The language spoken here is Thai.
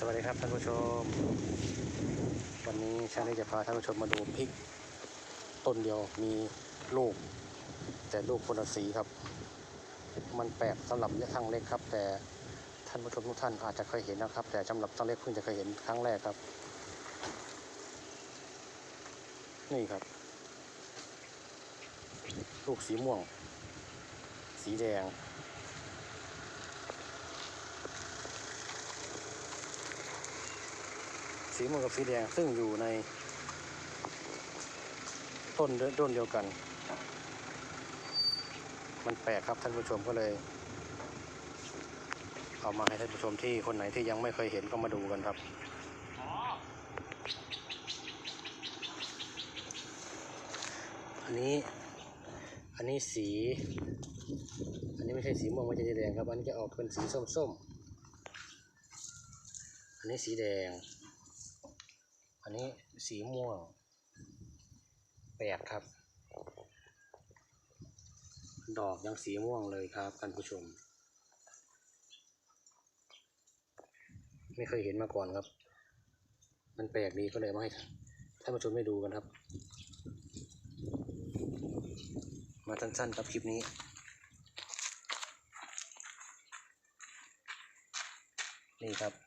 สวัสดีครับท่านผู้ชม วันนี้ชาลีจะพาท่านผู้ชมมาดูพริก ต้นเดียวมีลูก แต่ลูกคนละสีครับ มันแปลกสำหรับทั้งเล็กครับ แต่ท่านผู้ชมทุกท่านอาจจะเคยเห็นนะครับ แต่สำหรับทั้งเล็กเพิ่งจะเคยเห็นครั้งแรกครับ นี่ครับ ลูกสีม่วง สีแดง สีม่วงกับสีแดงซึ่งอยู่ในต้นเดียวต้นเดียวกัน มันแปลกครับท่านผู้ชมก็เลย เอามาให้ท่านผู้ชมที่คนไหนที่ยังไม่เคยเห็นก็มาดูกันครับอันนี้ อันนี้สี อันนี้ไม่ใช่สีม่วงไม่ใช่สีแดงครับ อันนี้จะออกเป็นสีส้มๆ อันนี้สีแดง อันนี้สีม่วงแปลกครับ ดอกยังสีม่วงเลยครับท่านผู้ชม ไม่เคยเห็นมาก่อนครับ มันแปลกดีก็เลยมาให้ท่านผู้ชมได้ดูกันครับ มาสั้นๆกับคลิปนี้นี่ครับ